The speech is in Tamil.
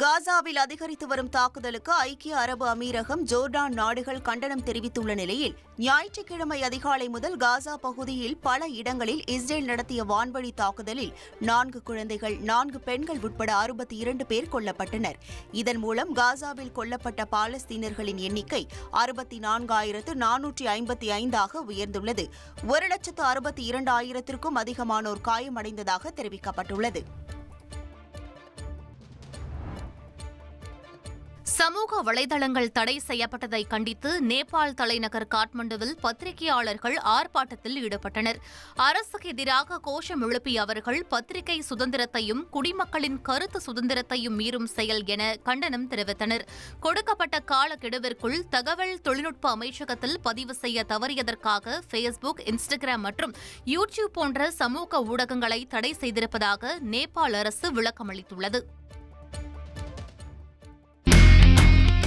காசாவில் அதிகரித்து வரும் தாக்குதலுக்கு ஐக்கிய அரபு அமீரகம் ஜோர்டான் நாடுகள் கண்டனம் தெரிவித்துள்ள நிலையில் ஞாயிற்றுக்கிழமை அதிகாலை முதல் காசா பகுதியில் பல இடங்களில் இஸ்ரேல் நடத்திய வான்வழி தாக்குதலில் நான்கு குழந்தைகள் நான்கு பெண்கள் உட்பட அறுபத்தி இரண்டு பேர் கொல்லப்பட்டனர். இதன் மூலம் காசாவில் கொல்லப்பட்ட பாலஸ்தீனர்களின் எண்ணிக்கை அறுபத்தி நான்காயிரத்து நானூற்றி ஐம்பத்தி ஐந்தாக உயர்ந்துள்ளது. ஒரு லட்சத்து அறுபத்தி இரண்டாயிரத்திற்கும் அதிகமானோர் காயமடைந்ததாக தெரிவிக்கப்பட்டுள்ளது. சமூக வலைதளங்கள் தடை செய்யப்பட்டதை கண்டித்து நேபாள் தலைநகர் காட்மண்டுவில் பத்திரிகையாளர்கள் ஆர்ப்பாட்டத்தில் ஈடுபட்டனர். அரசுக்கு எதிராக கோஷம் எழுப்பிய அவர்கள் பத்திரிகை சுதந்திரத்தையும் குடிமக்களின் கருத்து சுதந்திரத்தையும் மீறும் செயல் என கண்டனம் தெரிவித்தனர். கொடுக்கப்பட்ட காலக்கெடுவிற்குள் தகவல் தொழில்நுட்ப அமைச்சகத்தில் பதிவு செய்ய தவறியதற்காக ஃபேஸ்புக் இன்ஸ்டாகிராம் மற்றும் யூடியூப் போன்ற சமூக ஊடகங்களை தடை செய்திருப்பதாக நேபாள் அரசு விளக்கமளித்துள்ளது.